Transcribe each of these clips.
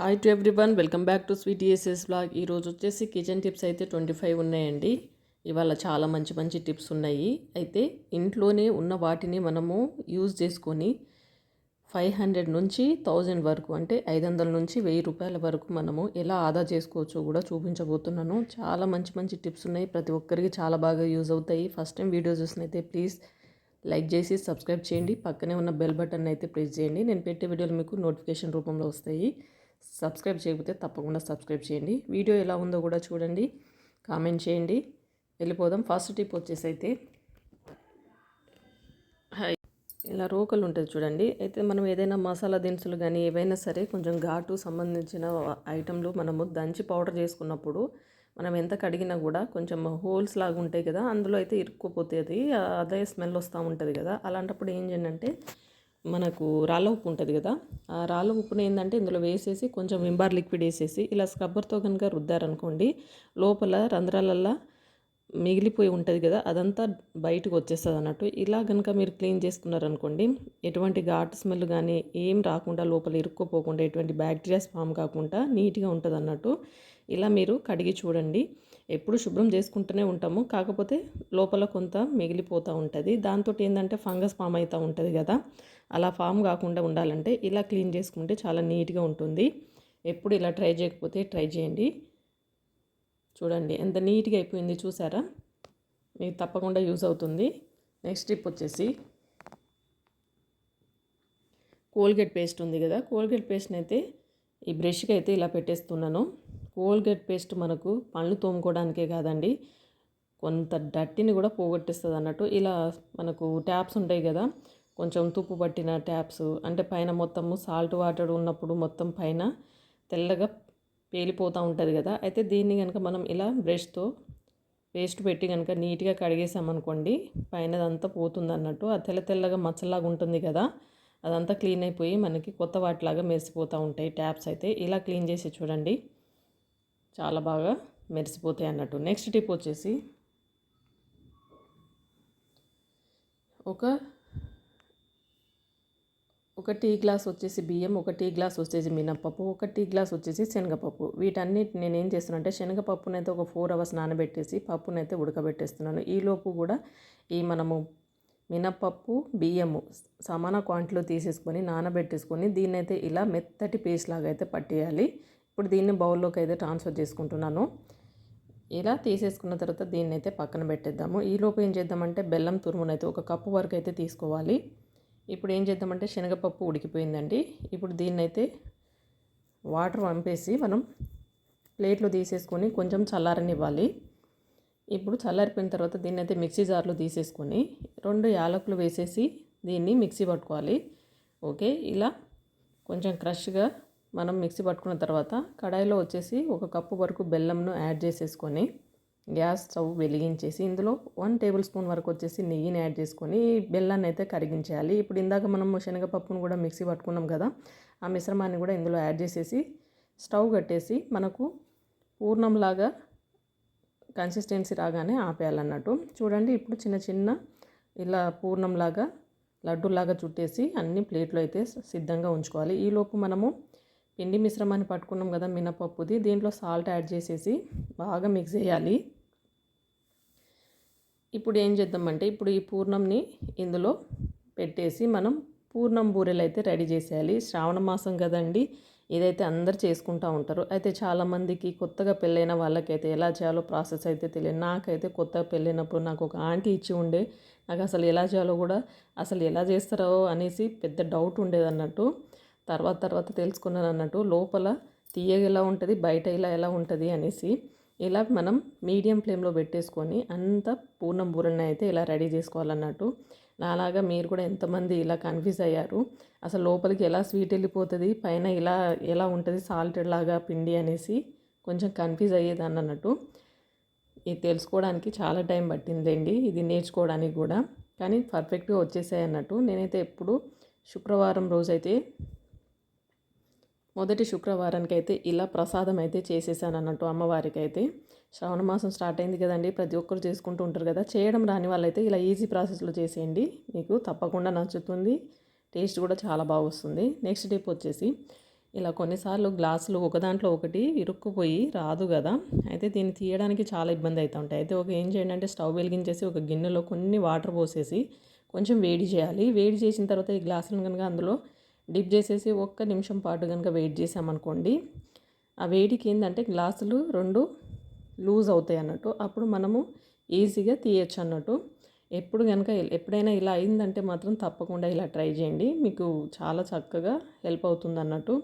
Hi to everyone welcome back to sweet ESS blog ఈరోజు వచ్చేసి kitchen tips అయితే twenty five ఉన్నాయండి. ఇవాళ చాలా మంచి మంచి టిప్స్ ఉన్నాయి. అయితే ఇంట్లోనే ఉన్న వాటిని మనము యూజ్ చేసుకొని ఫైవ్ హండ్రెడ్ నుంచి థౌజండ్ వరకు అంటే ఐదు వందల నుంచి వెయ్యి రూపాయల వరకు మనము ఎలా ఆదా చేసుకోవచ్చో కూడా చూపించబోతున్నాను. చాలా మంచి మంచి టిప్స్ ఉన్నాయి. ప్రతి ఒక్కరికి చాలా బాగా యూజ్ అవుతాయి. ఫస్ట్ టైం వీడియో చూసినైతే ప్లీజ్ లైక్ చేసి సబ్స్క్రైబ్ చేయండి. పక్కనే ఉన్న బెల్ బటన్ అయితే ప్రెస్ చేయండి. నేను పెట్టే వీడియోలు మీకు నోటిఫికేషన్ రూపంలో వస్తాయి. సబ్స్క్రైబ్ చేయకపోతే తప్పకుండా సబ్స్క్రైబ్ చేయండి. వీడియో ఎలా ఉందో కూడా చూడండి. కామెంట్ చేయండి. వెళ్ళిపోదాం. ఫస్ట్ టిప్ వచ్చేసి అయితే ఇలా రోకలు ఉంటుంది చూడండి. అయితే మనం ఏదైనా మసాలా దినుసులు కానీ ఏవైనా సరే కొంచెం ఘాటు సంబంధించిన ఐటెంలు మనము దంచి పౌడర్ చేసుకున్నప్పుడు మనం ఎంత కడిగినా కూడా కొంచెం హోల్స్ లాగా ఉంటాయి కదా అందులో అయితే ఇరుక్కుపోతుంది. అదే స్మెల్ వస్తూ ఉంటుంది కదా. అలాంటప్పుడు ఏం చేయండి అంటే మనకు రాళ్ళ ఉప్పు ఉంటుంది కదా ఆ రాళ్ళ ఉప్పుని ఏంటంటే ఇందులో వేసేసి కొంచెం వింబార్ లిక్విడ్ వేసేసి ఇలా స్క్రబ్బర్తో కనుక రుద్దారనుకోండి లోపల రంధ్రాలల్లా మిగిలిపోయి ఉంటుంది కదా అదంతా బయటకు వచ్చేస్తుంది అన్నట్టు. ఇలా కనుక మీరు క్లీన్ చేసుకున్నారనుకోండి ఎటువంటి ఘాట్ స్మెల్ కానీ ఏం రాకుండా లోపల ఇరుక్కుపోకుండా ఎటువంటి బ్యాక్టీరియాస్ ఫామ్ కాకుండా నీట్గా ఉంటుంది అన్నట్టు ఇలా మీరు కడిగి చూడండి. ఎప్పుడు శుభ్రం చేసుకుంటూనే ఉంటాము. కాకపోతే లోపల కొంత మిగిలిపోతూ ఉంటుంది. దాంతో ఏంటంటే ఫంగస్ ఫామ్ అవుతూ ఉంటుంది కదా. అలా ఫామ్ కాకుండా ఉండాలంటే ఇలా క్లీన్ చేసుకుంటే చాలా నీట్గా ఉంటుంది. ఎప్పుడు ఇలా ట్రై చేయకపోతే ట్రై చేయండి. చూడండి ఎంత నీట్గా అయిపోయింది చూసారా? మీకు తప్పకుండా యూజ్ అవుతుంది. నెక్స్ట్ టిప్ వచ్చేసి కోల్గేట్ పేస్ట్ ఉంది కదా. కోల్గేట్ పేస్ట్ని అయితే ఈ బ్రష్కి అయితే ఇలా పెట్టేస్తున్నాను. కోల్గేట్ పేస్ట్ మనకు పళ్ళు తోముకోవడానికే కాదండి. కొంత డట్టిని కూడా పోగొట్టేస్తుంది అన్నట్టు ఇలా మనకు ట్యాప్స్ ఉంటాయి కదా కొంచెం తుప్పు పట్టిన ట్యాప్స్. అంటే పైన మొత్తము సాల్ట్ వాటర్ ఉన్నప్పుడు మొత్తం పైన తెల్లగా పేలిపోతూ ఉంటుంది కదా. అయితే దీన్ని కనుక మనం ఇలా బ్రష్తో పేస్ట్ పెట్టి కనుక నీట్గా కడిగేసామనుకోండి పైనదంతా పోతుంది అన్నట్టు ఆ తెల్ల తెల్లగా మచ్చలాగా ఉంటుంది కదా అదంతా క్లీన్ అయిపోయి మనకి కొత్త వాటిలాగా మెరిసిపోతూ ఉంటాయి ట్యాప్స్ అయితే. ఇలా క్లీన్ చేసి చూడండి. చాలా బాగా మెరిసిపోతాయి అన్నట్టు. నెక్స్ట్ టిప్ వచ్చేసి ఒక ఒక టీ గ్లాస్ వచ్చేసి బియ్యం ఒక టీ గ్లాస్ వచ్చేసి మినప్పప్పు ఒక టీ గ్లాస్ వచ్చేసి శనగపప్పు. వీటన్నిటి నేను ఏం చేస్తున్నాను అంటే శనగపప్పునైతే ఒక ఫోర్ అవర్స్ నానబెట్టేసి పప్పునైతే ఉడకబెట్టేస్తున్నాను. ఈలోపు కూడా ఈ మనము మినప్పప్పు బియ్యము సమాన క్వాంటిటీలో తీసేసుకొని నానబెట్టేసుకొని దీన్నైతే ఇలా మెత్తటి పేస్ట్ లాగా అయితే పట్టేయాలి. ఇప్పుడు దీన్ని బౌల్లోకి అయితే ట్రాన్స్ఫర్ చేసుకుంటున్నాను. ఇలా తీసేసుకున్న తర్వాత దీన్ని అయితే పక్కన పెట్టేద్దాము. ఈలోపు ఏం చేద్దామంటే బెల్లం తురుమునైతే ఒక కప్పు వరకు అయితే తీసుకోవాలి. ఇప్పుడు ఏం చేద్దామంటే శనగపప్పు ఉడికిపోయిందండి. ఇప్పుడు దీన్నైతే వాటర్ వంపేసి మనం ప్లేట్లో తీసేసుకొని కొంచెం చల్లారనివ్వాలి. ఇప్పుడు చల్లారిపోయిన తర్వాత దీన్ని అయితే మిక్సీ జార్లో తీసేసుకొని రెండు యాలకులు వేసేసి దీన్ని మిక్సీ పట్టుకోవాలి. ఓకే ఇలా కొంచెం క్రష్గా మనం మిక్సీ పట్టుకున్న తర్వాత కడాయిలో వచ్చేసి ఒక కప్పు వరకు బెల్లంను యాడ్ చేసేసుకొని గ్యాస్ స్టవ్ వెలిగించేసి ఇందులో వన్ టేబుల్ స్పూన్ వరకు వచ్చేసి నెయ్యిని యాడ్ చేసుకొని బెల్లాన్ని అయితే కరిగించేయాలి. ఇప్పుడు ఇందాక మనం శనగపప్పును కూడా మిక్సీ పట్టుకున్నాం కదా ఆ మిశ్రమాన్ని కూడా ఇందులో యాడ్ చేసేసి స్టవ్ కట్టేసి మనకు పూర్ణంలాగా కన్సిస్టెన్సీ రాగానే ఆపేయాలన్నట్టు. చూడండి ఇప్పుడు చిన్న చిన్న ఇలా పూర్ణంలాగా లడ్డూలాగా చుట్టేసి అన్ని ప్లేట్లో అయితే సిద్ధంగా ఉంచుకోవాలి. ఈలోపు మనము పిండి మిశ్రమాన్ని పట్టుకున్నాం కదా మినపప్పుది దీంట్లో సాల్ట్ యాడ్ చేసేసి బాగా మిక్స్ చేయాలి. ఇప్పుడు ఏం చేద్దామంటే ఇప్పుడు ఈ పూర్ణంని ఇందులో పెట్టేసి మనం పూర్ణం బూరెలు అయితే రెడీ చేసేయాలి. శ్రావణ మాసం కదండి ఇదైతే అందరు చేసుకుంటూ ఉంటారు. అయితే చాలామందికి కొత్తగా పెళ్ళైన వాళ్ళకైతే ఎలా చేయాలో ప్రాసెస్ అయితే తెలియదు. నాకైతే కొత్తగా పెళ్ళైనప్పుడు నాకు ఒక ఆంటీ ఇచ్చి ఉండే నాకు అసలు ఎలా చేయాలో కూడా అసలు ఎలా చేస్తారో అనేసి పెద్ద డౌట్ ఉండేది అన్నట్టు తర్వాత తర్వాత తెలుసుకున్నాను అన్నట్టు లోపల తీయగా ఎలా ఉంటుంది బయట ఇలా ఎలా ఉంటుంది అనేసి ఇలా మనం మీడియం ఫ్లేమ్లో పెట్టేసుకొని అంత పూర్ణం బూరణ అయితే ఇలా రెడీ చేసుకోవాలన్నట్టు. నాలాగా మీరు కూడా ఎంతమంది ఇలా కన్ఫ్యూజ్ అయ్యారు అసలు లోపలికి ఎలా స్వీట్ వెళ్ళిపోతుంది పైన ఇలా ఎలా ఉంటుంది సాల్టెడ్ లాగా పిండి అనేసి కొంచెం కన్ఫ్యూజ్ అయ్యేదాన్ని అన్నట్టు. ఇది తెలుసుకోవడానికి చాలా టైం పట్టిందిలేండి ఇది నేర్చుకోవడానికి కూడా. కానీ పర్ఫెక్ట్గా వచ్చేసాయి అన్నట్టు. నేనైతే ఎప్పుడు శుక్రవారం రోజైతే మొదటి శుక్రవారానికి అయితే ఇలా ప్రసాదం అయితే చేసేసాను అన్నట్టు అమ్మవారికి అయితే శ్రావణ మాసం స్టార్ట్ అయింది కదండి ప్రతి ఒక్కరు చేసుకుంటూ ఉంటారు కదా చేయడం రాని వాళ్ళైతే ఇలా ఈజీ ప్రాసెస్లో చేసేయండి మీకు తప్పకుండా నచ్చుతుంది టేస్ట్ కూడా చాలా బాగా వస్తుంది. నెక్స్ట్ టిప్ వచ్చేసి ఇలా కొన్నిసార్లు గ్లాసులు ఒక దాంట్లో ఒకటి ఇరుక్కుపోయి రాదు కదా అయితే దీన్ని తీయడానికి చాలా ఇబ్బంది అవుతూ ఉంటాయి. అయితే ఒక ఏం చేయండి అంటే స్టవ్ వెలిగించేసి ఒక గిన్నెలో కొన్ని వాటర్ పోసేసి కొంచెం వేడి చేయాలి. వేడి చేసిన తర్వాత ఈ గ్లాసులను కనుక అందులో డిప్ చేసేసి ఒక్క నిమిషం పాటు కనుక వెయిట్ చేసామనుకోండి ఆ వేడికి ఏంటంటే గ్లాసులు రెండు లూజ్ అవుతాయి అన్నట్టు. అప్పుడు మనము ఈజీగా తీయచ్చు అన్నట్టు. ఎప్పుడు కనుక ఎప్పుడైనా ఇలా అయిందంటే మాత్రం తప్పకుండా ఇలా ట్రై చేయండి. మీకు చాలా చక్కగా హెల్ప్ అవుతుంది అన్నట్టు.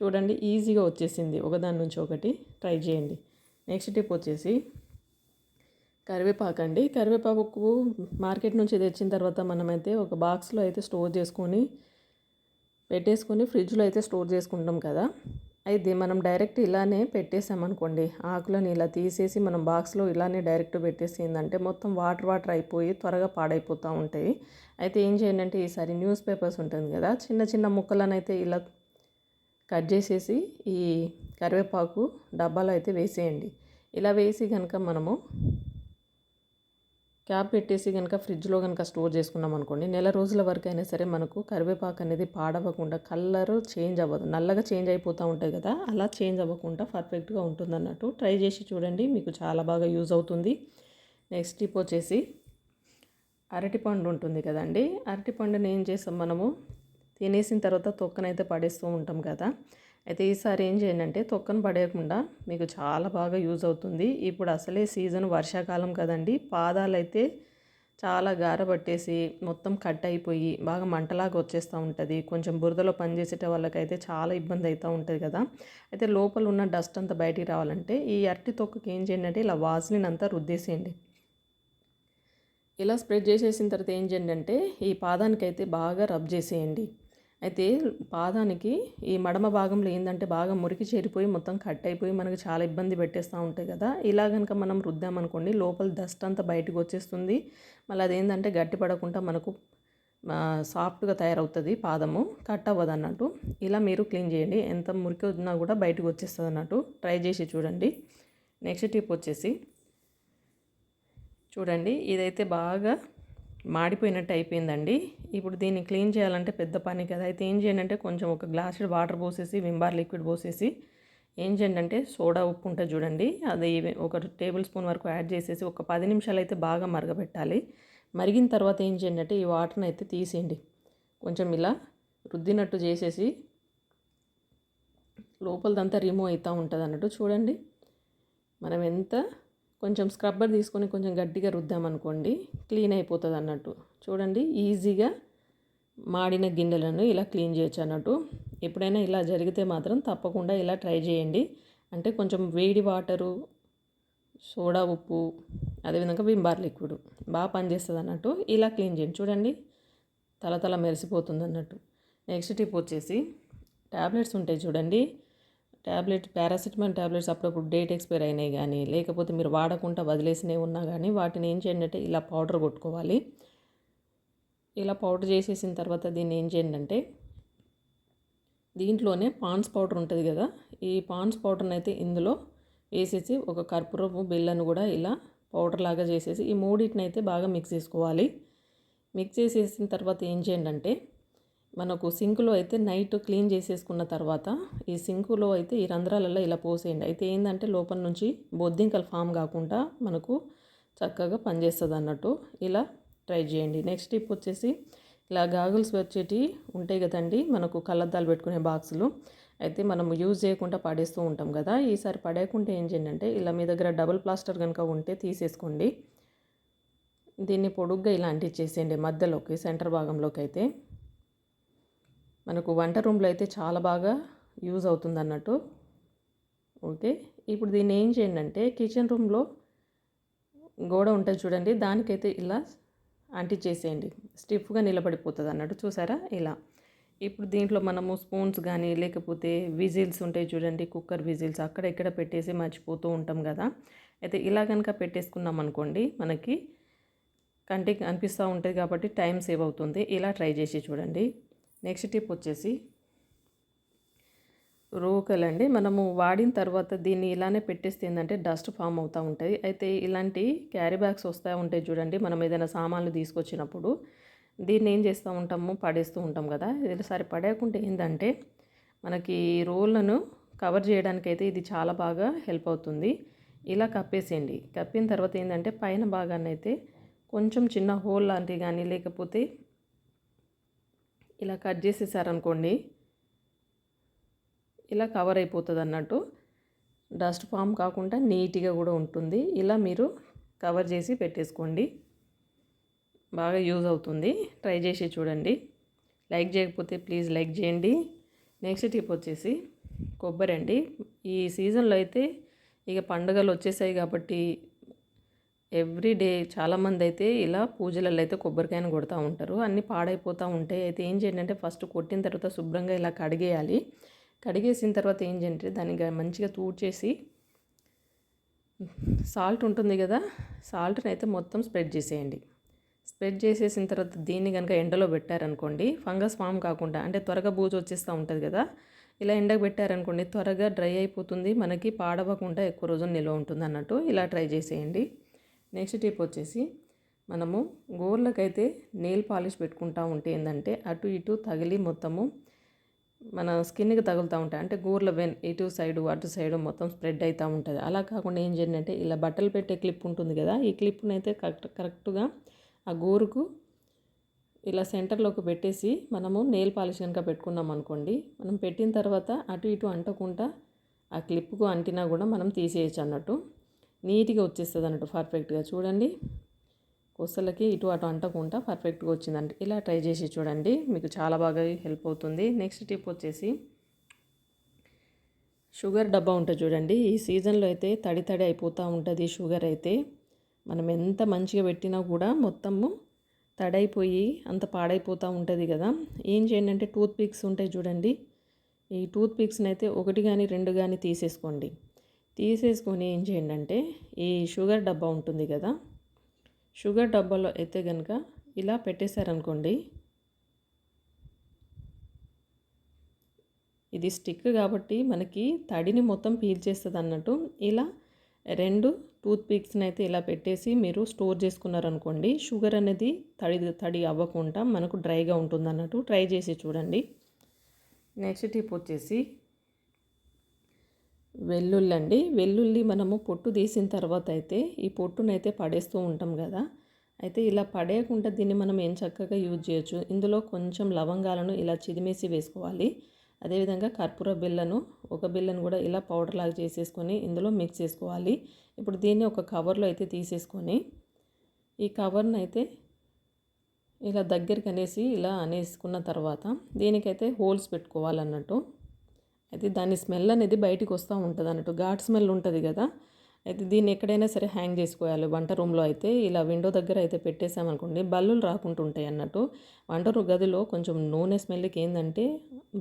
చూడండి ఈజీగా వచ్చేసింది. ఒకదాని నుంచి ఒకటి ట్రై చేయండి. నెక్స్ట్ టిప్ వచ్చేసి కరివేపాకు అండి కరివేపాకు మార్కెట్ నుంచి తెచ్చిన తర్వాత మనమైతే ఒక బాక్స్లో అయితే స్టోర్ చేసుకొని పెట్టేసుకొని ఫ్రిడ్జ్లో అయితే స్టోర్ చేసుకుంటాం కదా. అయితే మనం డైరెక్ట్ ఇలానే పెట్టేసామనుకోండి ఆకులను ఇలా తీసేసి మనం బాక్స్లో ఇలానే డైరెక్ట్ పెట్టేసిందంటే మొత్తం వాటర్ వాటర్ అయిపోయి త్వరగా పాడైపోతూ ఉంటాయి. అయితే ఏం చేయండి అంటే ఈసారి న్యూస్ పేపర్స్ ఉంటుంది కదా చిన్న చిన్న ముక్కలను అయితే ఇలా కట్ చేసేసి ఈ కరివేపాకు డబ్బాలో అయితే వేసేయండి. ఇలా వేసి కనుక మనము క్యాప్ పెట్టేసి కనుక ఫ్రిడ్జ్లో కనుక స్టోర్ చేసుకున్నాం అనుకోండి నెల రోజుల వరకు అయినా సరే మనకు కరివేపాకు అనేది పాడవకుండా కలర్ చేంజ్ అవ్వదు. నల్లగా చేంజ్ అయిపోతూ ఉంటాయి కదా అలా చేంజ్ అవ్వకుండా పర్ఫెక్ట్గా ఉంటుంది అన్నట్టు ట్రై చేసి చూడండి మీకు చాలా బాగా యూజ్ అవుతుంది. నెక్స్ట్ టిప్ వచ్చేసి అరటిపండు ఉంటుంది కదండి అరటిపండుని ఏం చేస్తాం మనము తినేసిన తర్వాత తొక్కనైతే పడేస్తూ ఉంటాం కదా అయితే ఈసారి ఏం చేయండి అంటే తొక్కను పడేయకుండా మీకు చాలా బాగా యూజ్ అవుతుంది. ఇప్పుడు అసలే సీజన్ వర్షాకాలం కదండి. పాదాలు అయితే చాలా గారబట్టేసి మొత్తం కట్ అయిపోయి బాగా మంటలాగా వచ్చేస్తూ ఉంటుంది. కొంచెం బురదలో పనిచేసేట వాళ్ళకైతే చాలా ఇబ్బంది అవుతూ ఉంటుంది కదా. అయితే లోపల ఉన్న డస్ట్ అంతా బయటికి రావాలంటే ఈ అరటి తొక్కకి ఏం చేయండి అంటే ఇలా వాజ్లిన్ అంతా రుద్దేసేయండి. ఇలా స్ప్రెడ్ చేసేసిన తర్వాత ఏం చేయండి అంటే ఈ పాదానికైతే బాగా రబ్ చేసేయండి. అయితే పాదానికి ఈ మడమ భాగంలో ఏంటంటే బాగా మురికి చేరిపోయి మొత్తం కట్ అయిపోయి మనకు చాలా ఇబ్బంది పెట్టేస్తూ ఉంటాయి కదా. ఇలా కనుక మనం రుద్దామనుకోండి లోపల డస్ట్ అంతా బయటకు వచ్చేస్తుంది. మళ్ళీ అదేంటంటే గట్టి పడకుండా మనకు సాఫ్ట్గా తయారవుతుంది పాదము కట్ అవ్వదు అన్నట్టు ఇలా మీరు క్లీన్ చేయండి. ఎంత మురికి ఉన్నా కూడా బయటకు వచ్చేస్తుంది అన్నట్టు ట్రై చేసి చూడండి. నెక్స్ట్ టిప్ వచ్చేసి చూడండి. ఇదైతే బాగా మాడిపోయినట్టు అయిపోయిందండి. ఇప్పుడు దీన్ని క్లీన్ చేయాలంటే పెద్ద పని కదా. అయితే ఏం చేయండి అంటే కొంచెం ఒక గ్లాస్ వాటర్ పోసేసి వింబార్ లిక్విడ్ పోసేసి ఏం చేయండి అంటే సోడా ఉప్పు ఉంటుంది చూడండి. అది ఒక టేబుల్ స్పూన్ వరకు యాడ్ చేసేసి ఒక పది నిమిషాలు అయితే బాగా మరగబెట్టాలి. మరిగిన తర్వాత ఏం చేయండి అంటే ఈ వాటర్ని అయితే తీసేయండి. కొంచెం ఇలా రుద్దినట్టు చేసేసి లోపలదంతా రిమూవ్ అవుతూ ఉంటుంది అన్నట్టు చూడండి. మనం ఎంత కొంచెం స్క్రబ్బర్ తీసుకొని కొంచెం గట్టిగా రుద్దామనుకోండి క్లీన్ అయిపోతుంది అన్నట్టు చూడండి ఈజీగా మాడిన గిన్నెలను ఇలా క్లీన్ చేయొచ్చు అన్నట్టు ఎప్పుడైనా ఇలా జరిగితే మాత్రం తప్పకుండా ఇలా ట్రై చేయండి. అంటే కొంచెం వేడి వాటరు సోడా ఉప్పు అదేవిధంగా వింబార్ లిక్విడ్ బాగా పనిచేస్తుంది అన్నట్టు ఇలా క్లీన్ చేయండి. చూడండి తల తల మెరిసిపోతుంది అన్నట్టు నెక్స్ట్ టిప్ వచ్చేసి ట్యాబ్లెట్స్ ఉంటాయి చూడండి ట్యాబ్లెట్ పారాసిటమాల్ ట్యాబ్లెట్స్ అప్పుడప్పుడు డేట్ ఎక్స్పైర్ అయినాయి కానీ లేకపోతే మీరు వాడకుండా వదిలేసినవి ఉన్నా కానీ వాటిని ఏం చేయండి అంటే ఇలా పౌడర్ కొట్టుకోవాలి. ఇలా పౌడర్ చేసేసిన తర్వాత దీన్ని ఏం చేయండి అంటే దీంట్లోనే పాన్స్ పౌడర్ ఉంటుంది కదా ఈ పాన్స్ పౌడర్ని అయితే ఇందులో వేసేసి ఒక కర్పూరపు బిల్లను కూడా ఇలా పౌడర్ లాగా చేసేసి ఈ మూడింటిని అయితే బాగా మిక్స్ చేసుకోవాలి. మిక్స్ చేసేసిన తర్వాత ఏం చేయండి అంటే మనకు సింకులో అయితే నైట్ క్లీన్ చేసేసుకున్న తర్వాత ఈ సింకులో అయితే ఈ రంధ్రాలలో ఇలా పోసేయండి. అయితే ఏంటంటే లోపల నుంచి బొద్దింకలు ఫామ్ కాకుండా మనకు చక్కగా పనిచేస్తుంది అన్నట్టు ఇలా ట్రై చేయండి. నెక్స్ట్ టిప్ వచ్చేసి ఇలా గాగుల్స్ వచ్చేటి ఉంటాయి కదండి మనకు కళ్ళద్దాలు పెట్టుకునే బాక్సులు. అయితే మనం యూజ్ చేయకుండా పడేస్తూ ఉంటాం కదా ఈసారి పడేయకుండా ఏం చేయండి అంటే ఇలా మీ దగ్గర డబుల్ ప్లాస్టర్ కనుక ఉంటే తీసేసుకోండి. దీన్ని పొడుగ్గా ఇలా అంటించేసేయండి మధ్యలోకి సెంటర్ భాగంలోకి అయితే. మనకు వంట రూమ్లో అయితే చాలా బాగా యూజ్ అవుతుంది అన్నట్టు ఓకే ఇప్పుడు దీన్ని ఏం చేయండి అంటే కిచెన్ రూమ్లో గోడ ఉంటుంది చూడండి దానికైతే ఇలా అంటించేసేయండి స్టిఫ్గా నిలబడిపోతుంది అన్నట్టు చూసారా? ఇలా. ఇప్పుడు దీంట్లో మనము స్పూన్స్ కానీ లేకపోతే విజిల్స్ ఉంటాయి చూడండి కుక్కర్ విజిల్స్ అక్కడ ఇక్కడ పెట్టేసి మర్చిపోతూ ఉంటాం కదా. అయితే ఇలా కనుక పెట్టేసుకున్నాం అనుకోండి మనకి కంటికి అనిపిస్తూ ఉంటుంది కాబట్టి టైం సేవ్ అవుతుంది. ఇలా ట్రై చేసి చూడండి. నెక్స్ట్ టిప్ వచ్చేసి రోకల్ అండి మనము వాడిన తర్వాత దీన్ని ఇలానే పెట్టేస్తే ఏంటంటే డస్ట్ ఫామ్ అవుతూ ఉంటుంది అయితే ఇలాంటి క్యారీ బ్యాగ్స్ వస్తూ ఉంటాయి చూడండి. మనం ఏదైనా సామాన్లు తీసుకొచ్చినప్పుడు దీన్ని ఏం చేస్తూ ఉంటాము? పడేస్తూ ఉంటాం కదా. ఒకసారి పడేయకుంటే ఏంటంటే మనకి రోళ్ళను కవర్ చేయడానికైతే ఇది చాలా బాగా హెల్ప్ అవుతుంది. ఇలా కప్పేసేయండి. కప్పిన తర్వాత ఏంటంటే పైన భాగాన్ని అయితే కొంచెం చిన్న హోల్ లాంటివి కానీ లేకపోతే ఇలా కట్ చేసేసారనుకోండి ఇలా కవర్ అయిపోతుంది అన్నట్టు డస్ట్ ఫామ్ కాకుండా నీట్గా కూడా ఉంటుంది. ఇలా మీరు కవర్ చేసి పెట్టేసుకోండి. బాగా యూజ్ అవుతుంది. ట్రై చేసి చూడండి. లైక్ చేయకపోతే ప్లీజ్ లైక్ చేయండి. నెక్స్ట్ టిప్ వచ్చేసి కొబ్బరి అండి. ఈ సీజన్లో అయితే ఇక పండుగలు వచ్చేసాయి కాబట్టి ఎవ్రీ డే చాలామంది అయితే ఇలా పూజలలో అయితే కొబ్బరికాయను కొడుతూ ఉంటారు. అన్నీ పాడైపోతూ ఉంటాయి అయితే ఏం చేయండి అంటే ఫస్ట్ కొట్టిన తర్వాత శుభ్రంగా ఇలా కడిగేయాలి. కడిగేసిన తర్వాత ఏం చేయండి దాన్ని మంచిగా తూడ్చేసి సాల్ట్ ఉంటుంది కదా సాల్ట్ని అయితే మొత్తం స్ప్రెడ్ చేసేయండి. స్ప్రెడ్ చేసేసిన తర్వాత దీన్ని కనుక ఎండలో పెట్టారనుకోండి ఫంగస్ ఫామ్ కాకుండా అంటే త్వరగా బూజు వచ్చేస్తూ ఉంటుంది కదా ఇలా ఎండకు పెట్టారనుకోండి త్వరగా డ్రై అయిపోతుంది మనకి పాడవకుండా ఎక్కువ రోజులు నిల్వ ఉంటుంది అన్నట్టు ఇలా ట్రై చేసేయండి. నెక్స్ట్ టిప్ వచ్చేసి మనము గోర్లకైతే నెయిల్ పాలిష్ పెట్టుకుంటా ఉంటే ఏంటంటే అటు ఇటు తగిలి మొత్తము మన స్కిన్కి తగులుతూ ఉంటాయి. అంటే గోర్ల వెన్ ఇటు సైడు అటు సైడు మొత్తం స్ప్రెడ్ అవుతూ ఉంటుంది. అలా కాకుండా ఏం చేయండి అంటే ఇలా బట్టలు పెట్టే క్లిప్ ఉంటుంది కదా ఈ క్లిప్ని అయితే కరెక్ట్ కరెక్ట్గా ఆ గోరుకు ఇలా సెంటర్లోకి పెట్టేసి మనము నెయిల్ పాలిష్ కనుక పెట్టుకున్నాం అనుకోండి మనం పెట్టిన తర్వాత అటు ఇటు అంటకుండా ఆ క్లిప్కు అంటినా కూడా మనం తీసేయచ్చు అన్నట్టు. నీట్గా వచ్చేస్తుంది అన్నట్టు పర్ఫెక్ట్గా. చూడండి. కొసలకి ఇటు అటు అంటకుండా పర్ఫెక్ట్గా వచ్చిందంటే ఇలా ట్రై చేసి చూడండి. మీకు చాలా బాగా హెల్ప్ అవుతుంది. నెక్స్ట్ టిప్ వచ్చేసి షుగర్ డబ్బా ఉంటుంది చూడండి. ఈ సీజన్లో అయితే తడి తడి అయిపోతూ ఉంటుంది షుగర్ అయితే. మనం ఎంత మంచిగా పెట్టినా కూడా మొత్తము తడైపోయి అంత పాడైపోతూ ఉంటుంది కదా. ఏం చేయండి అంటే టూత్ పిక్స్ ఉంటాయి చూడండి. ఈ టూత్ పిక్స్ని అయితే ఒకటి కానీ రెండు కానీ తీసేసుకోండి. తీసేసుకొని ఏం చేయండి అంటే ఈ షుగర్ డబ్బా ఉంటుంది కదా షుగర్ డబ్బాలో అయితే కనుక ఇలా పెట్టేశారనుకోండి. ఇది స్టిక్ కాబట్టి మనకి తడిని మొత్తం పీల్చేస్తుంది అన్నట్టు ఇలా రెండు టూత్ పిక్స్ని అయితే ఇలా పెట్టేసి మీరు స్టోర్ చేసుకున్నారనుకోండి షుగర్ అనేది తడి తడి అవ్వకుండా మనకు డ్రైగా ఉంటుంది అన్నట్టు ట్రై చేసి చూడండి. నెక్స్ట్ టిప్ వచ్చేసి వెల్లుల్లి అండి వెల్లుల్లి మనము పొట్టు తీసిన తర్వాత అయితే ఈ పొట్టునైతే పడేస్తూ ఉంటాం కదా. అయితే ఇలా పడేయకుండా దీన్ని మనం ఏం చక్కగా యూజ్ చేయొచ్చు? ఇందులో కొంచెం లవంగాలను ఇలా చిదిమేసి వేసుకోవాలి. అదేవిధంగా కర్పూర బిళ్ళను ఒక బిళ్ళను కూడా ఇలా పౌడర్ లాగా చేసేసుకొని ఇందులో మిక్స్ చేసుకోవాలి. ఇప్పుడు దీన్ని ఒక కవర్లో అయితే తీసేసుకొని ఈ కవర్ని అయితే ఇలా దగ్గరికి అనేసి ఇలా అనేసుకున్న తర్వాత దీనికైతే హోల్స్ పెట్టుకోవాలన్నట్టు. అయితే దాని స్మెల్ అనేది బయటికి వస్తూ ఉంటుంది అన్నట్టు. ఘాట్ స్మెల్ ఉంటుంది కదా. అయితే దీన్ని ఎక్కడైనా సరే హ్యాంగ్ చేసుకోవాలి. వంట రూమ్లో అయితే ఇలా విండో దగ్గర అయితే పెట్టేసామనుకోండి బల్లులు రాకుంటుంటాయి అన్నట్టు. వంట గదిలో కొంచెం నూనె స్మెల్కి ఏంటంటే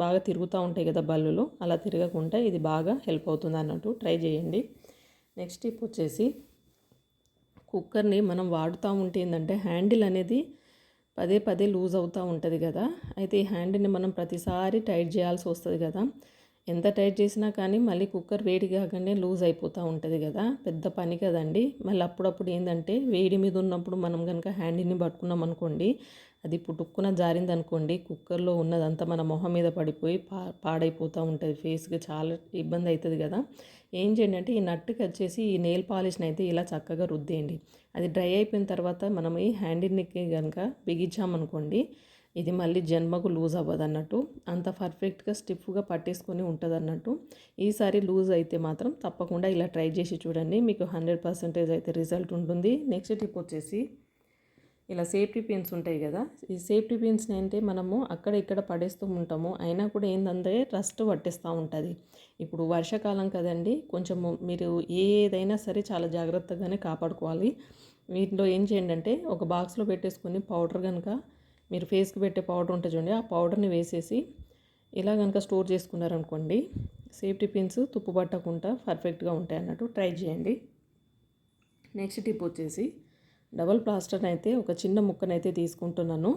బాగా తిరుగుతూ ఉంటాయి కదా బల్లులు. అలా తిరగకుండా ఇది బాగా హెల్ప్ అవుతుంది అన్నట్టు ట్రై చేయండి. నెక్స్ట్ టిప్ వచ్చేసి కుక్కర్ని మనం వాడుతూ ఉంటే ఏంటంటే హ్యాండిల్ అనేది పదే పదే లూజ్ అవుతూ ఉంటుంది కదా. అయితే ఈ హ్యాండిల్ని మనం ప్రతిసారి టైట్ చేయాల్సి వస్తుంది కదా. ఎంత టైట్ చేసినా కానీ మళ్ళీ కుక్కర్ వేడి కాగానే లూజ్ అయిపోతూ ఉంటుంది కదా పెద్ద పని కదండి. మళ్ళీ అప్పుడప్పుడు ఏంటంటే వేడి మీద ఉన్నప్పుడు మనం కనుక హ్యాండిల్ని పట్టుకున్నాం అనుకోండి అది పుట్టుక్కున జారింది అనుకోండి కుక్కర్లో ఉన్నదంతా మన మొహం మీద పడిపోయి పా పాడైపోతూ ఉంటుంది ఫేస్కి చాలా ఇబ్బంది అవుతుంది కదా. ఏం చేయండి అంటే ఈ నట్టుకి వచ్చేసి ఈ నెయిల్ పాలిష్ని అయితే ఇలా చక్కగా రుద్దేయండి. అది డ్రై అయిపోయిన తర్వాత మనం ఈ హ్యాండిల్ని కనుక బిగించామనుకోండి ఇది మళ్ళీ జన్మకు లూజ్ అవ్వదు అన్నట్టు అంత పర్ఫెక్ట్గా స్టిఫ్గా పట్టేసుకొని ఉంటుంది అన్నట్టు ఈసారి లూజ్ అయితే మాత్రం తప్పకుండా ఇలా ట్రై చేసి చూడండి. మీకు హండ్రెడ్ పర్సెంటేజ్ అయితే రిజల్ట్ ఉంటుంది. నెక్స్ట్ టిప్ వచ్చేసి ఇలా సేఫ్టీ పిన్స్ ఉంటాయి కదా. ఈ సేఫ్టీ పిన్స్ అంటే మనము అక్కడ ఇక్కడ పడేస్తూ ఉంటాము. అయినా కూడా ఏంటంటే రస్ట్ పట్టేస్తూ ఉంటుంది. ఇప్పుడు వర్షాకాలం కదండి కొంచెము మీరు ఏదైనా సరే చాలా జాగ్రత్తగానే కాపాడుకోవాలి. వీటిలో ఏం చేయండి అంటే ఒక బాక్స్లో పెట్టేసుకొని పౌడర్ కనుక మీరు ఫేస్కి పెట్టే పౌడర్ ఉంటుంది చూడండి ఆ పౌడర్ని వేసేసి ఇలా కనుక స్టోర్ చేసుకున్నారనుకోండి సేఫ్టీ పిన్స్ తుప్పు పట్టకుండా పర్ఫెక్ట్గా ఉంటాయి అన్నట్టు ట్రై చేయండి. నెక్స్ట్ టిప్ వచ్చేసి డబల్ ప్లాస్టర్ని అయితే ఒక చిన్న ముక్కనైతే తీసుకుంటున్నాను.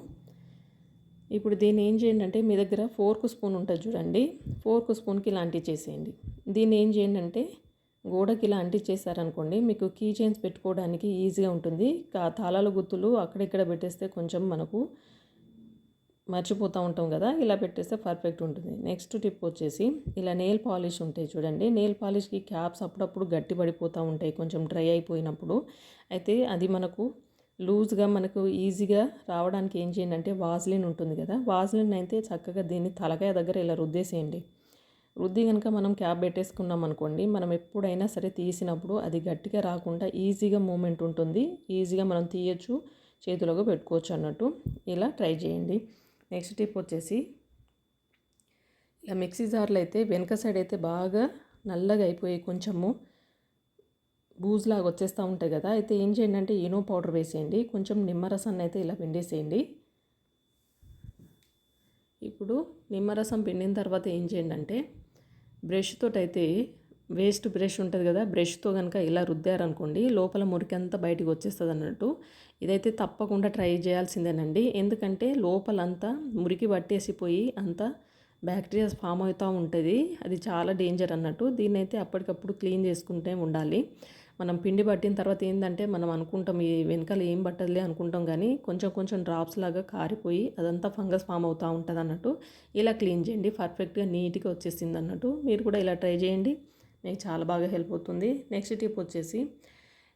ఇప్పుడు దీన్ని ఏం చేయండి అంటే మీ దగ్గర ఫోర్క్ స్పూన్ ఉంటుంది చూడండి ఫోర్క్ స్పూన్కి ఇలా చేసేయండి. దీన్ని ఏం చేయండి అంటే గోడకి ఇలా చేశారనుకోండి మీకు కీ చైన్స్ పెట్టుకోవడానికి ఈజీగా ఉంటుంది. తాళాల గుత్తులు అక్కడిక్కడ పెట్టేస్తే కొంచెం మనకు మర్చిపోతూ ఉంటాం కదా ఇలా పెట్టేస్తే పర్ఫెక్ట్ ఉంటుంది. నెక్స్ట్ టిప్ వచ్చేసి ఇలా నెయిల్ పాలిష్ ఉంటాయి చూడండి నెయిల్ పాలిష్కి క్యాప్స్ అప్పుడప్పుడు గట్టి పడిపోతూ ఉంటాయి కొంచెం డ్రై అయిపోయినప్పుడు. అయితే అది మనకు లూజ్గా మనకు ఈజీగా రావడానికి ఏం చేయండి అంటే వాజ్లిన్ ఉంటుంది కదా వాజ్లిన్ అయితే చక్కగా దీన్ని తలకాయ దగ్గర ఇలా రుద్దేసేయండి. రుద్ది కనుక మనం క్యాప్ పెట్టేసుకున్నాం అనుకోండి మనం ఎప్పుడైనా సరే తీసినప్పుడు అది గట్టిగా రాకుండా ఈజీగా మూమెంట్ ఉంటుంది. ఈజీగా మనం తీయచ్చు చేతిలోకి పెట్టుకోవచ్చు అన్నట్టు. ఇలా ట్రై చేయండి. నెక్స్ట్ టిప్ వచ్చేసి ఇలా మిక్సీ జార్లో అయితే వెనక సైడ్ అయితే బాగా నల్లగా అయిపోయి కొంచెము బూజ్లాగా వచ్చేస్తూ ఉంటాయి కదా. అయితే ఏం చేయండి అంటే ఈనో పౌడర్ వేసేయండి. కొంచెం నిమ్మరసాన్ని అయితే ఇలా పిండేసేయండి. ఇప్పుడు నిమ్మరసం పిండిన తర్వాత ఏం చేయండి అంటే బ్రష్తో అయితే వేస్ట్ బ్రష్ ఉంటుంది కదా బ్రష్తో కనుక ఇలా రుద్దారనుకోండి లోపల మురికి అంతా బయటకు వచ్చేస్తుంది అన్నట్టు ఇదైతే తప్పకుండా ట్రై చేయాల్సిందేనండి. ఎందుకంటే లోపలంతా మురికి పట్టేసిపోయి అంతా బ్యాక్టీరియా ఫామ్ అవుతూ ఉంటుంది. అది చాలా డేంజర్ అన్నట్టు దీన్ని అయితే అప్పటికప్పుడు క్లీన్ చేసుకుంటే ఉండాలి. మనం పిండి పట్టిన తర్వాత ఏంటంటే మనం అనుకుంటాం ఈ వెనకాల ఏం పట్టదులే అనుకుంటాం కానీ కొంచెం కొంచెం డ్రాప్స్ లాగా కారిపోయి అదంతా ఫంగస్ ఫామ్ అవుతూ ఉంటుంది అన్నట్టు ఇలా క్లీన్ చేయండి. పర్ఫెక్ట్గా నీట్గా వచ్చేసింది అన్నట్టు. మీరు కూడా ఇలా ట్రై చేయండి. మీకు చాలా బాగా హెల్ప్ అవుతుంది. నెక్స్ట్ టిప్ వచ్చేసి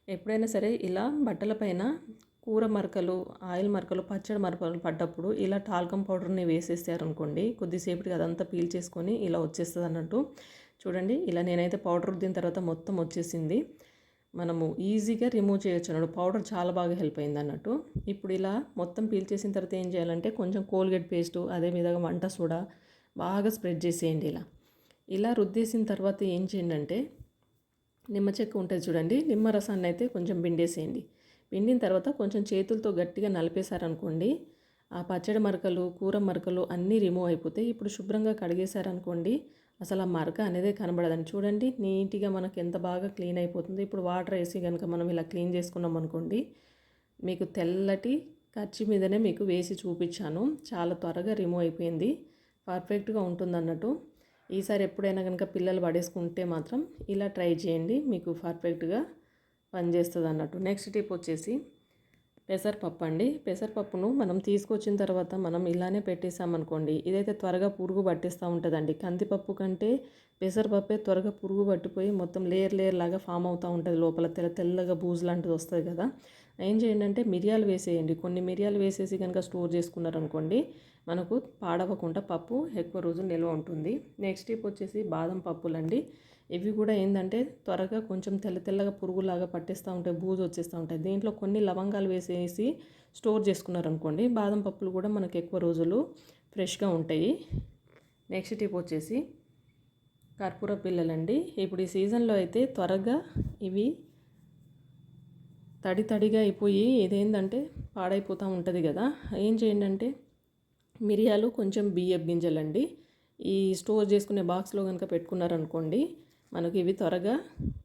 ఎప్పుడైనా సరే ఇలా బట్టల పైన కూర మరకలు ఆయిల్ మరకలు పచ్చడి మరకలు పడ్డప్పుడు ఇలా టాల్కమ్ పౌడర్ని వేసేసారనుకోండి కొద్దిసేపటికి అదంతా పీల్ చేసుకొని ఇలా వచ్చేస్తుంది అన్నట్టు చూడండి ఇలా నేనైతే పౌడర్ రుద్దిన తర్వాత మొత్తం వచ్చేసింది. మనము ఈజీగా రిమూవ్ చేయొచ్చు అన్నట్టు పౌడర్ చాలా బాగా హెల్ప్ అయింది అన్నట్టు ఇప్పుడు ఇలా మొత్తం పీల్ చేసిన తర్వాత ఏం చేయాలంటే కొంచెం కోల్గేట్ పేస్టు అదేవిధంగా వంట సోడా బాగా స్ప్రెడ్ చేసేయండి ఇలా. ఇలా రుద్దేసిన తర్వాత ఏం చేయండి అంటే నిమ్మ చెక్క ఉంటుంది చూడండి నిమ్మ రసాన్ని అయితే కొంచెం పిండేసేయండి పిండిన తర్వాత కొంచెం చేతులతో గట్టిగా నలిపేశారనుకోండి ఆ పచ్చడి మరకలు కూర మరకలు అన్నీ రిమూవ్ అయిపోతాయి ఇప్పుడు శుభ్రంగా కడిగేశారనుకోండి అసలు ఆ మరక అనేది కనబడదని చూడండి నీట్గా మనకు ఎంత బాగా క్లీన్ అయిపోతుంది. ఇప్పుడు వాటర్ వేసి కనుక మనం ఇలా క్లీన్ చేసుకున్నాం అనుకోండి మీకు తెల్లటి కచ్చి మీదనే మీకు వేసి చూపించాను. చాలా త్వరగా రిమూవ్ అయిపోయింది. పర్ఫెక్ట్గా ఉంటుంది అన్నట్టు ఈసారి ఎప్పుడైనా కనుక పిల్లలు పడేసుకుంటే మాత్రం ఇలా ట్రై చేయండి. మీకు పర్ఫెక్ట్గా పనిచేస్తుంది అన్నట్టు నెక్స్ట్ టిప్ వచ్చేసి పెసరపప్పు అండి. పెసరపప్పును మనం తీసుకొచ్చిన తర్వాత మనం ఇలానే పెట్టేసామనుకోండి ఇదైతే త్వరగా పురుగు పట్టేస్తూ ఉంటుందండి. కందిపప్పు కంటే పెసరపప్పే త్వరగా పురుగు పట్టిపోయి మొత్తం లేయర్ లేయర్ లాగా ఫామ్ అవుతూ ఉంటుంది లోపల. తెల్ల తెల్లగా బూజు లాంటిది వస్తుంది కదా. ఏం చేయండి అంటే మిరియాలు వేసేయండి. కొన్ని మిరియాలు వేసేసి కనుక స్టోర్ చేసుకున్నారనుకోండి మనకు పాడవకుండా పప్పు ఎక్కువ రోజులు నిల్వ ఉంటుంది. నెక్స్ట్ టిప్ వచ్చేసి బాదం పప్పులండి. ఇవి కూడా ఏంటంటే త్వరగా కొంచెం తెల్ల తెల్లగా పురుగులాగా పట్టేస్తూ ఉంటాయి బూజు వచ్చేస్తూ ఉంటాయి. దీంట్లో కొన్ని లవంగాలు వేసేసి స్టోర్ చేసుకున్నారనుకోండి బాదం పప్పులు కూడా మనకు ఎక్కువ రోజులు ఫ్రెష్గా ఉంటాయి. నెక్స్ట్ టిప్ వచ్చేసి కర్పూర పిల్లలండి. ఇప్పుడు ఈ సీజన్లో అయితే త్వరగా ఇవి తడి తడిగా అయిపోయి ఇదేంటంటే పాడైపోతూ ఉంటుంది కదా. ఏం చేయండి అంటే మిరియాలు కొంచెం బియ్యం గింజలండి. ఈ స్టోర్ చేసుకునే బాక్స్లో కనుక పెట్టుకున్నారనుకోండి మనకి ఇవి త్వరగా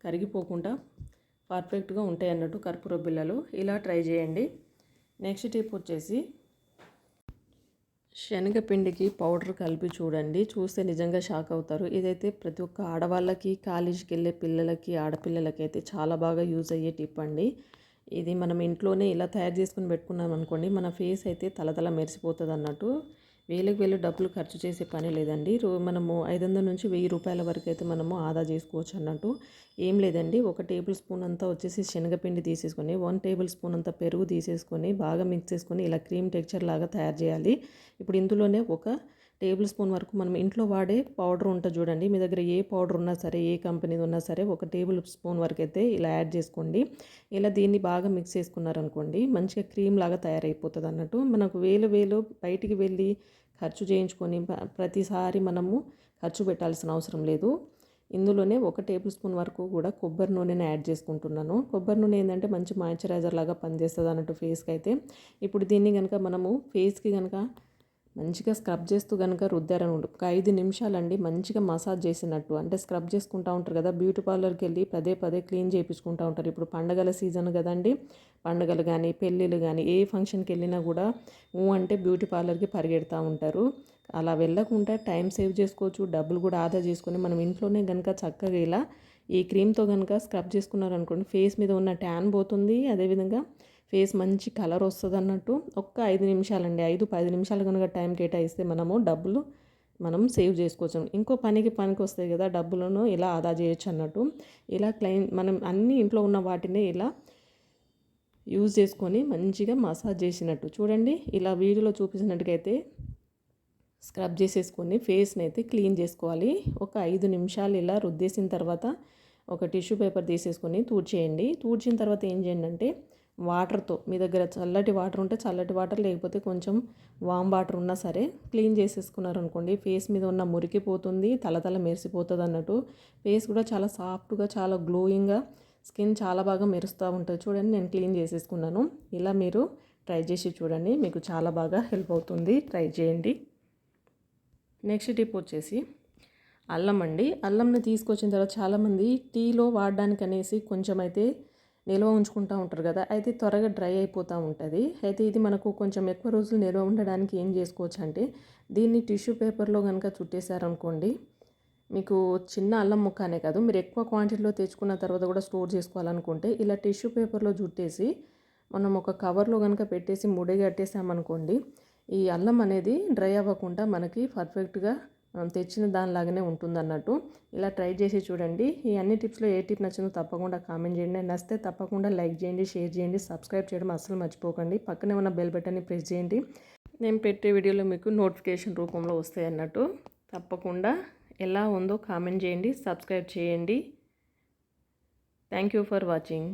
కరిగిపోకుండా పర్ఫెక్ట్గా ఉంటాయి అన్నట్టు కర్పూర బిళ్ళలు. ఇలా ట్రై చేయండి. నెక్స్ట్ టిప్ వచ్చేసి శనగపిండికి పౌడర్ కలిపి చూడండి. చూస్తే నిజంగా షాక్ అవుతారు. ఇదైతే ప్రతి ఒక్క ఆడవాళ్ళకి కాలేజీకి వెళ్ళే పిల్లలకి ఆడపిల్లలకి అయితే చాలా బాగా యూజ్ అయ్యే టిప్ అండి. ఇది మనం ఇంట్లోనే ఇలా తయారు చేసుకుని పెట్టుకున్నాం అనుకోండి మన ఫేస్ అయితే తలతల మెరిసిపోతుంది అన్నట్టు వేలకు వేలు డబ్బులు ఖర్చు చేసే పని లేదండి. రో మనము ఐదు వందల నుంచి వెయ్యి రూపాయల వరకు అయితే మనము ఆదా చేసుకోవచ్చు అన్నట్టు ఏం లేదండి. ఒక టేబుల్ స్పూన్ అంతా వచ్చేసి శనగపిండి తీసేసుకొని వన్ టేబుల్ స్పూన్ అంతా పెరుగు తీసేసుకొని బాగా మిక్స్ చేసుకొని ఇలా క్రీమ్ టెక్చర్ లాగా తయారు చేయాలి. ఇప్పుడు ఇందులోనే ఒక టేబుల్ స్పూన్ వరకు మనం ఇంట్లో వాడే పౌడర్ ఉంటుంది చూడండి. మీ దగ్గర ఏ పౌడర్ ఉన్నా సరే ఏ కంపెనీది ఉన్నా సరే ఒక టేబుల్ స్పూన్ వరకు అయితే ఇలా యాడ్ చేసుకోండి. ఇలా దీన్ని బాగా మిక్స్ చేసుకున్నారనుకోండి మంచిగా క్రీమ్ లాగా తయారైపోతుంది అన్నట్టు. మనకు వేలు వేలు బయటికి వెళ్ళి ఖర్చు చేయించుకొని ప్రతిసారి మనము ఖర్చు పెట్టాల్సిన అవసరం లేదు. ఇందులోనే ఒక టేబుల్ స్పూన్ వరకు కూడా కొబ్బరి నూనెని యాడ్ చేసుకుంటున్నాను. కొబ్బరి నూనె ఏంటంటే మంచి మాయిశ్చరైజర్ లాగా పనిచేస్తుంది అన్నట్టు ఫేస్కి అయితే ఇప్పుడు దీన్ని కనుక మనము ఫేస్కి కనుక మంచిగా స్క్రబ్ చేస్తూ కనుక రుద్దారనుకుంటు ఒక ఐదు నిమిషాలండి మంచిగా మసాజ్ చేసినట్టు. అంటే స్క్రబ్ చేసుకుంటూ ఉంటారు కదా బ్యూటీ పార్లర్కి వెళ్ళి పదే పదే క్లీన్ చేయించుకుంటూ ఉంటారు. ఇప్పుడు పండగల సీజన్ కదండి పండగలు కానీ పెళ్ళిళ్ళు కానీ ఏ ఫంక్షన్కి వెళ్ళినా కూడా ఊ అంటే బ్యూటీ పార్లర్కి పరిగెడతా ఉంటారు. అలా వెళ్ళకుండా టైం సేవ్ చేసుకోవచ్చు డబ్బులు కూడా ఆదా చేసుకొని మనం ఇంట్లోనే కనుక చక్కగా ఇలా ఈ క్రీమ్తో కనుక స్క్రబ్ చేసుకున్నారనుకోండి ఫేస్ మీద ఉన్న ట్యాన్ పోతుంది. అదేవిధంగా ఫేస్ మంచి కలర్ వస్తుంది అన్నట్టు ఒక్క ఐదు నిమిషాలండి ఐదు పది నిమిషాలు కనుక టైం కేటాయిస్తే మనము డబ్బులు మనం సేవ్ చేసుకోవచ్చు. ఇంకో పనికి పనికి వస్తాయి కదా డబ్బులను ఇలా ఆదా చేయొచ్చు అన్నట్టు. ఇలా క్లైన్ మనం అన్ని ఇంట్లో ఉన్న వాటిని ఇలా యూజ్ చేసుకొని మంచిగా మసాజ్ చేసినట్టు. చూడండి ఇలా వీడియోలో చూపించినట్టుగైతే స్క్రబ్ చేసేసుకొని ఫేస్ని అయితే క్లీన్ చేసుకోవాలి. ఒక ఐదు నిమిషాలు ఇలా రుద్దేసిన తర్వాత ఒక టిష్యూ పేపర్ తీసేసుకొని తూడ్చేయండి. తూడ్చిన తర్వాత ఏం చేయండి అంటే వాటర్తో మీ దగ్గర చల్లటి వాటర్ ఉంటే చల్లటి వాటర్ లేకపోతే కొంచెం వామ్ వాటర్ ఉన్నా సరే క్లీన్ చేసేసుకున్నారు అనుకోండి ఫేస్ మీద ఉన్న మురికి పోతుంది తల తల మెరిసిపోతుంది అన్నట్టు. ఫేస్ కూడా చాలా సాఫ్ట్గా చాలా గ్లోయింగ్గా స్కిన్ చాలా బాగా మెరుస్తూ ఉంటుంది. చూడండి నేను క్లీన్ చేసేసుకున్నాను. ఇలా మీరు ట్రై చేసి చూడండి మీకు చాలా బాగా హెల్ప్ అవుతుంది. ట్రై చేయండి. నెక్స్ట్ టిప్ వచ్చేసి అల్లం అండి. అల్లంని తీసుకొచ్చిన తర్వాత చాలామంది టీలో వాడడానికి అనేసి కొంచెం అయితే నిల్వ ఉంచుకుంటూ ఉంటారు కదా అయితే త్వరగా డ్రై అయిపోతూ ఉంటుంది. అయితే ఇది మనకు కొంచెం ఎక్కువ రోజులు నిల్వ ఉండడానికి ఏం చేసుకోవచ్చు అంటే దీన్ని టిష్యూ పేపర్లో కనుక చుట్టేశారనుకోండి మీకు చిన్న అల్లం ముక్క అనే కాదు మీరు ఎక్కువ క్వాంటిటీలో తెచ్చుకున్న తర్వాత కూడా స్టోర్ చేసుకోవాలనుకుంటే ఇలా టిష్యూ పేపర్లో చుట్టేసి మనం ఒక కవర్లో కనుక పెట్టేసి ముడి కట్టేసామనుకోండి ఈ అల్లం అనేది డ్రై అవ్వకుండా మనకి పర్ఫెక్ట్గా తెచ్చిన దానిలాగానే ఉంటుంది అన్నట్టు ఇలా ట్రై చేసి చూడండి. ఈ అన్ని టిప్స్లో ఏ టిప్ నచ్చిందో తప్పకుండా కామెంట్ చేయండి. నచ్చితే తప్పకుండా లైక్ చేయండి షేర్ చేయండి సబ్స్క్రైబ్ చేయడం అస్సలు మర్చిపోకండి. పక్కనే ఉన్న బెల్ బటన్ని ప్రెస్ చేయండి. నేను పెట్టే వీడియోలో మీకు నోటిఫికేషన్ రూపంలో వస్తాయి అన్నట్టు. తప్పకుండా ఎలా ఉందో కామెంట్ చేయండి సబ్స్క్రైబ్ చేయండి. Thank you for watching.